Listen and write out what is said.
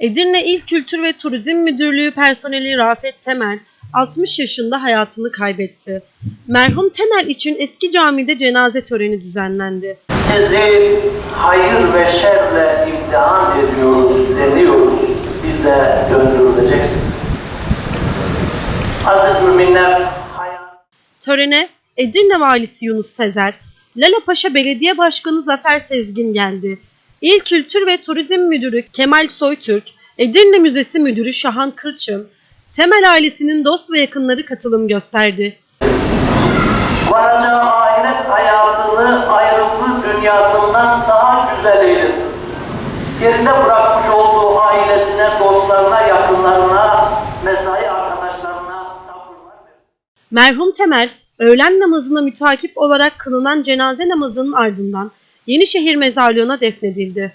Edirne İl Kültür ve Turizm Müdürlüğü personeli Rafet Temel 60 yaşında hayatını kaybetti. Merhum Temel için eski camide cenaze töreni düzenlendi. Sizi hayır ve şerle imtihan ediyoruz, deniyoruz. Bize döndürüleceksiniz. Aziz müminler. Törene Edirne Valisi Yunus Sezer, Lalapaşa Belediye Başkanı Zafer Sezgin geldi. İl Kültür ve Turizm Müdürü Kemal Soytürk, Edirne Müzesi Müdürü Şahan Kırçın, Temel ailesinin dost ve yakınları katılım gösterdi. Varacağı ahiret hayatını ayrılıklı dünyasından daha güzel eylesin. Geride bırakmış olduğu ailesine, dostlarına, yakınlarına, mesai arkadaşlarına sabırlar. Merhum Temel, öğlen namazına mütakip olarak kılınan cenaze namazının ardından Yenişehir Mezarlığı'na defnedildi.